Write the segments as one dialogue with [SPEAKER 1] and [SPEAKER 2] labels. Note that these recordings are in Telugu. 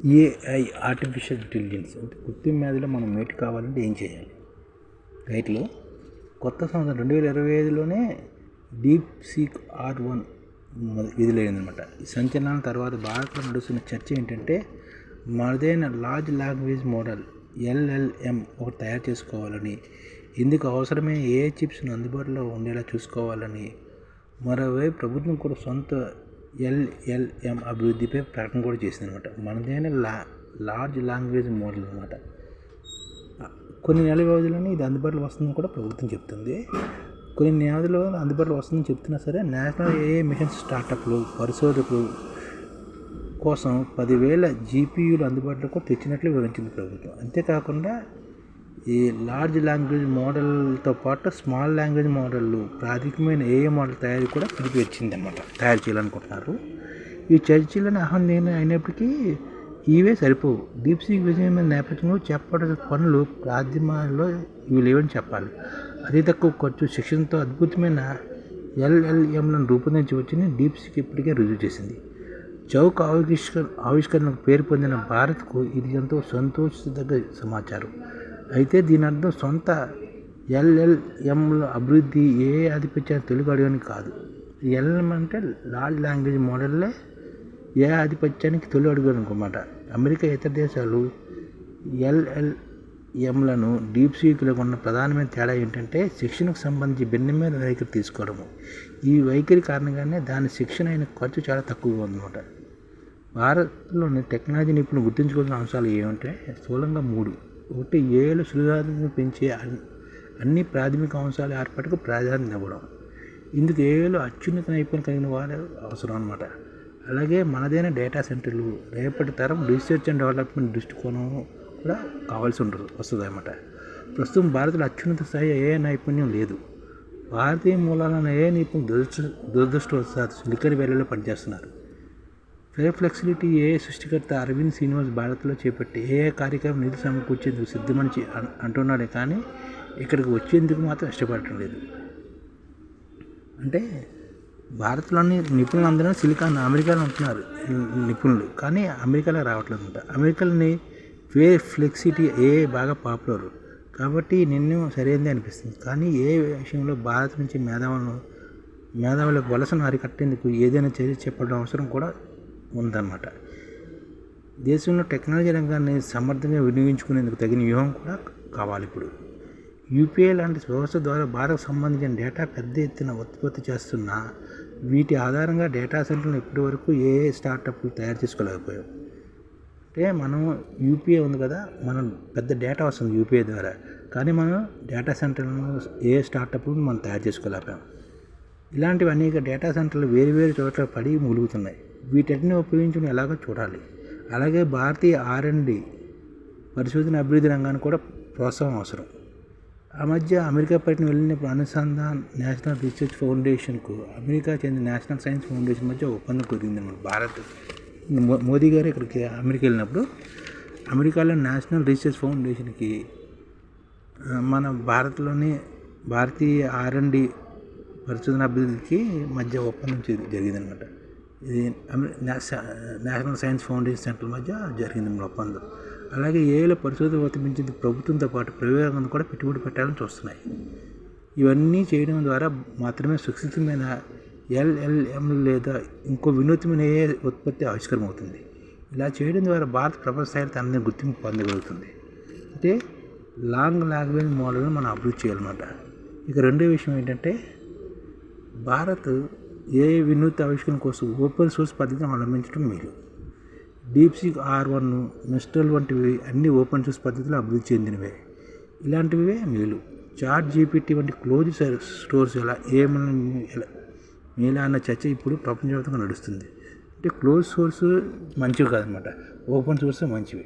[SPEAKER 1] ఏఐ ఆర్టిఫిషియల్ ఇంటెలిజెన్స్ అంటే కృత్రిమ మేధలో మనం మేటి కావాలంటే ఏం చేయాలి? రైట్లో కొత్త సంవత్సరం రెండు వేల ఇరవై ఐదులోనే డీప్ సీక్ ఆర్ వన్ విధులైందనమాట ఈ సంచలనం తర్వాత భారత్లో నడుస్తున్న చర్చ ఏంటంటే మనదైన లార్జ్ లాంగ్వేజ్ మోడల్ ఎల్ఎల్ఎం ఒకటి తయారు చేసుకోవాలని ఇందుకు అవసరమైన ఏ చిప్స్ను అందుబాటులో ఉండేలా చూసుకోవాలని మరోవైపు ప్రభుత్వం కూడా సొంత ఎల్ఎల్ఎం అభివృద్ధిపై ప్రకటన కూడా చేసింది అనమాట మనదైన లా లార్జ్ లాంగ్వేజ్ మోడల్ అనమాట కొన్ని నెలల వ్యవధిలోనే ఇది అందుబాటులో వస్తుందని కూడా ప్రభుత్వం చెప్తుంది. కొన్ని నెలల్లో అందుబాటులో వస్తుందని చెప్తున్నా సరే నేషనల్ ఏఏ మిషన్ స్టార్టప్లు పరిశోధకులు కోసం పదివేల జీపీయూలు అందుబాటులో కూడా తెచ్చినట్లు వివరించింది ప్రభుత్వం. అంతేకాకుండా ఈ లార్జ్ లాంగ్వేజ్ మోడల్తో పాటు స్మాల్ లాంగ్వేజ్ మోడళ్ళు ప్రాథమికమైన ఏఏ మోడల్ తయారీ కూడా పిలిపి వచ్చిందన్నమాట. తయారు చేయాలనుకుంటున్నారు. ఈ చర్చలను ఆహ్వానం అయినప్పటికీ ఇవే సరిపోవు. డీప్ సీక్ విజయం నేపథ్యంలో చెప్పడం పనులు ప్రాథమికంలో ఇవి లేవని చెప్పాలి. అతి తక్కువ ఖర్చు శిక్షణతో అద్భుతమైన ఎల్ఎల్ఎంలను రూపొందించి వచ్చింది డీప్ సీక్ ఇప్పటికే రుజువు చేసింది. చౌక్ ఆవిష్కరణ ఆవిష్కరణకు పేరు పొందిన భారత్కు ఇది ఎంతో సంతోషదగ్గ సమాచారం. అయితే దీని అర్థం సొంత ఎల్ఎల్ఎంల అభివృద్ధి ఏ ఆధిపత్యాన్ని తెలుగు అడగని కాదు. ఎల్ఎం అంటే లాల్ లాంగ్వేజ్ మోడల్లే ఏ ఆధిపత్యానికి తొలి అడుగు అనుకోమాట. అమెరికా ఇతర దేశాలు ఎల్ఎల్ఎంలను డీప్ సీక్లకు ఉన్న ప్రధానమైన తేడా ఏంటంటే శిక్షణకు సంబంధించి భిన్నమైన వైఖరి తీసుకోవడము. ఈ వైఖరి కారణంగానే దాని శిక్షణ అయిన ఖర్చు చాలా తక్కువగా ఉందన్నమాట. భారత్లోని టెక్నాలజీ నిపుణులు గుర్తుంచుకోవాల్సిన అంశాలు ఏమంటే స్థూలంగా మూడు. ఒకటి ఏళ్ళు సులుదాలను పెంచే అన్ని ప్రాథమిక అంశాల ఏర్పాటుకు ప్రాధాన్యత ఇవ్వడం. ఇందుకు ఏళ్ళు అత్యున్నత నైపుణ్యం కలిగిన వారు అవసరం అనమాట అలాగే మనదైన డేటా సెంటర్లు రేపటి తరం రీసెర్చ్ అండ్ డెవలప్మెంట్ దృష్టికోణం కూడా కావాల్సి ఉంటుంది వస్తుంది అనమాట ప్రస్తుతం భారత్లో అత్యున్నత స్థాయి ఏ నైపుణ్యం లేదు. భారతీయ మూలాలను ఏ నైపుణ్యం దురదృష్ట దురదృష్టవశాత్తు సిలికన్ వ్యాలీలో పనిచేస్తున్నారు. ఫ్లెక్సిబిలిటీ ఏ సృష్టికర్త అరవింద్ శ్రీనివాస్ భారత్లో చేపట్టి ఏఏ కార్యక్రమం నిధులు సమకూర్చేందుకు సిద్ధమని అంటున్నాడే కానీ ఇక్కడికి వచ్చేందుకు మాత్రం ఇష్టపడటం లేదు. అంటే భారత్లోని నిపుణులు అందరూ సిలికాన్ అమెరికాలో ఉంటున్నారు నిపుణులు. కానీ అమెరికాలో రావట్లేదు అంట అమెరికాలోని వే ఫ్లెక్సిటీ ఏ బాగా పాపులర్. కాబట్టి నిన్ను సరైనది అనిపిస్తుంది. కానీ ఏ విషయంలో భారత్ నుంచి మేధావులను మేధావులకు వలసను అరికట్టేందుకు ఏదైనా చర్య చెప్పడం అవసరం కూడా ఉందన్నమాట. దేశంలో టెక్నాలజీ రంగాన్ని సమర్థంగా వినియోగించుకునేందుకు తగిన వ్యూహం కూడా కావాలి ఇప్పుడు. యూపీఐ లాంటి వ్యవస్థ ద్వారా భారత్ సంబంధించిన డేటా పెద్ద ఎత్తున ఉత్పత్తి చేస్తున్న వీటి ఆధారంగా డేటా సెంటర్లను ఇప్పటి వరకు ఏ స్టార్టప్లు తయారు చేసుకోలేకపోయాం. అంటే మనం యూపీఐ ఉంది కదా మనం పెద్ద డేటా వస్తుంది యూపీఐ ద్వారా. కానీ మనం డేటా సెంటర్లను ఏ స్టార్టప్లు మనం తయారు చేసుకోలేకపోయాం. ఇలాంటివి అనేక డేటా సెంటర్లు వేరు వేరు చోట్ల పడి మూలుగుతున్నాయి. వీటన్నిటిని ఉపయోగించడం ఎలాగో చూడాలి. అలాగే భారతీయ ఆర్ అండ్ డి పరిశోధన అభివృద్ధి రంగానికి కూడా ప్రోత్సాహం అవసరం. ఆ మధ్య అమెరికా పర్యటన వెళ్ళినప్పుడు అనుసంధాన్ నేషనల్ రీసెర్చ్ ఫౌండేషన్కు అమెరికా చెందిన నేషనల్ సైన్స్ ఫౌండేషన్ మధ్య ఒప్పందం కుదిరింది అన్నమాట భారత్. మోదీ గారు ఇక్కడికి అమెరికా వెళ్ళినప్పుడు అమెరికాలో నేషనల్ రీసెర్చ్ ఫౌండేషన్కి మన భారత్లోని భారతీయ ఆర్ అండ్ డి పరిశోధన అభివృద్ధికి మధ్య ఒప్పందం జరిగిందనమాట. ఇది నేషనల్ సైన్స్ ఫౌండేషన్ సెంటర్ మధ్య జరిగింది ఒప్పందం. అలాగే ఏలో పరిశోధన వర్తించింది ప్రభుత్వంతో పాటు ప్రయోగం కూడా పెట్టుబడి పెట్టాలని చూస్తున్నాయి. ఇవన్నీ చేయడం ద్వారా మాత్రమే సురక్షితమైన ఎల్ఎల్ఎం లేదా ఇంకో వినూత్నమైన ఏ ఉత్పత్తి ఆవిష్కరమవుతుంది. ఇలా చేయడం ద్వారా భారత్ ప్రపంచ స్థాయిలో తనని గుర్తింపు పొందగలుగుతుంది. అంటే లాంగ్ లాంగ్వేజ్ మోడల్ని మనం అభివృద్ధి చేయాలన్నమాట. ఇక రెండో విషయం ఏంటంటే భారత్ ఏ వినూత్న ఆవిష్కరణ కోసం ఓపెన్ సోర్స్ పద్ధతిని అవలంబించడం మేలు. డీప్సీక్ ఆర్ వన్ మిస్టల్ వంటివి అన్ని ఓపెన్ సోర్స్ పద్ధతిలో అభివృద్ధి చెందినవే. ఇలాంటివే మేలు. చాట్ జీపీటీ వంటి క్లోజ్ స్టోర్స్ ఎలా ఏమని ఎలా మేలా అన్న చర్చ ఇప్పుడు ప్రపంచవ్యాప్తంగా నడుస్తుంది. అంటే క్లోజ్ సోర్స్ మంచివి కాదనమాట. ఓపెన్ సోర్స్ మంచివి.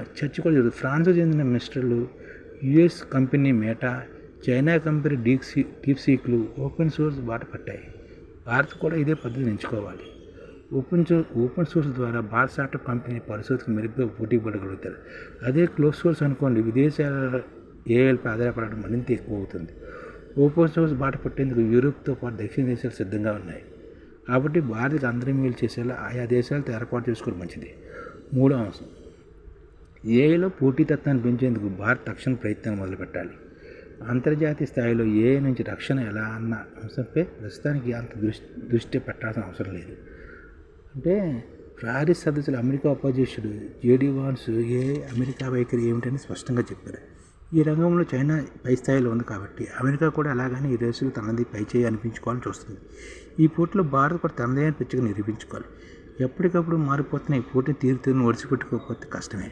[SPEAKER 1] చర్చ కూడా జరుగుతుంది. ఫ్రాన్స్కు చెందిన మిస్టర్లు US company Meta China company DeepSeek deep సీక్లు ఓపెన్ సోర్స్ బాట పట్టాయి. భారత్ కూడా ఇదే పద్ధతిని ఎంచుకోవాలి. ఓపెన్ సోర్స్ ఓపెన్ సోర్స్ ద్వారా భారత స్టార్టప్ కంపెనీ పరిశోధనకు మెరుగ్గా పోటీ పడగలుగుతారు. అదే క్లోజ్ సోర్స్ అనుకోండి విదేశాల ఏఐలపై ఆధారపడడం మరింత ఎక్కువ అవుతుంది ఓపెన్ సోర్స్ బాట పట్టేందుకు యూరోప్తో పాటు దక్షిణ దేశాలు సిద్ధంగా ఉన్నాయి. కాబట్టి భారత్కి అందరం మేలు చేసేలా ఆయా దేశాలతో ఏర్పాటు చేసుకోవడం మంచిది. మూడో అంశం. ఏఐలో పోటీతత్వాన్ని పెంచేందుకు భారత్ తక్షణ ప్రయత్నాలు మొదలుపెట్టాలి. అంతర్జాతీయ స్థాయిలో ఏ నుంచి రక్షణ ఎలా అన్న అంశంపై ప్రస్తుతానికి అంత దృష్టి దృష్టి పెట్టాల్సిన అవసరం లేదు. అంటే ప్యారిస్ సదస్సులు అమెరికా ఉపాధ్యక్షుడు జేడీ వాన్స్ ఏ అమెరికా వైఖరి ఏమిటని స్పష్టంగా చెప్పారు. ఈ రంగంలో చైనా పై స్థాయిలో ఉంది కాబట్టి అమెరికా కూడా అలాగని ఈ రేసులు తనది పై చేయి అనిపించుకోవాలని చూస్తుంది. ఈ పోటీలో భారత్ కూడా తనదే అని పిచ్చిగా నిరూపించుకోవాలి. ఎప్పటికప్పుడు మారిపోతున్న ఈ పోటీ తీరు తీరును కష్టమే.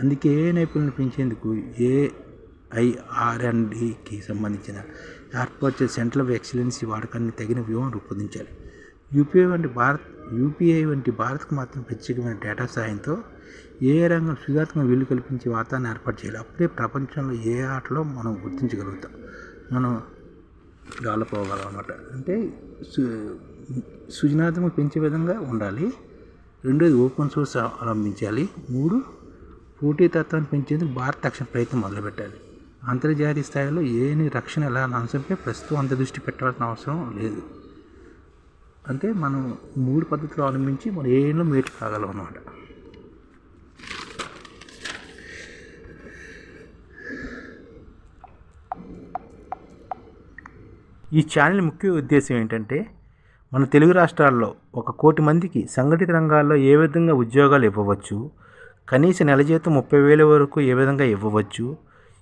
[SPEAKER 1] అందుకే ఏ నైపుణ్యం పెంచేందుకు ఏ ఐఆర్ఎండికి సంబంధించిన ఏర్పాటు చేసే సెంటర్ ఆఫ్ ఎక్సలెన్సీ వాడకాన్ని తగిన వ్యూహం రూపొందించాలి. యూపీఐ వంటి భారత్ యూపీఐ వంటి భారత్కు మాత్రం ప్రత్యేకమైన డేటా సాయంతో ఏ రంగం సుధాత్మక వీలు కల్పించే వాతావరణం ఏర్పాటు చేయాలి. అప్పుడే ప్రపంచంలో ఏ ఆటలో మనం గుర్తించగలుగుతాం. మనం డెవలప్ అన్నమాట. అంటే సు సృజనాత్మక పెంచే విధంగా ఉండాలి. రెండోది ఓపెన్ సోర్స్ అవలంబించాలి మూడు పోటీతత్వాన్ని పెంచేందుకు భారత తక్షణ ప్రయత్నం మొదలుపెట్టాలి. అంతర్జాతీయ స్థాయిలో ఏని రక్షణ ఎలా అంశంపై ప్రస్తుతం అంత దృష్టి పెట్టాల్సిన అవసరం లేదు. అంటే మనం మూడు పద్ధతులు అవలంబించి మనం ఏలో మేటు కాగలం అన్నమాట. ఈ ఛానల్ ముఖ్య ఉద్దేశం ఏంటంటే మన తెలుగు రాష్ట్రాల్లో ఒక కోటి మందికి సంఘటిత రంగాల్లో ఏ విధంగా ఉద్యోగాలు ఇవ్వవచ్చు కనీస నెల జీతం ముప్పై వేల వరకు ఏ విధంగా ఇవ్వవచ్చు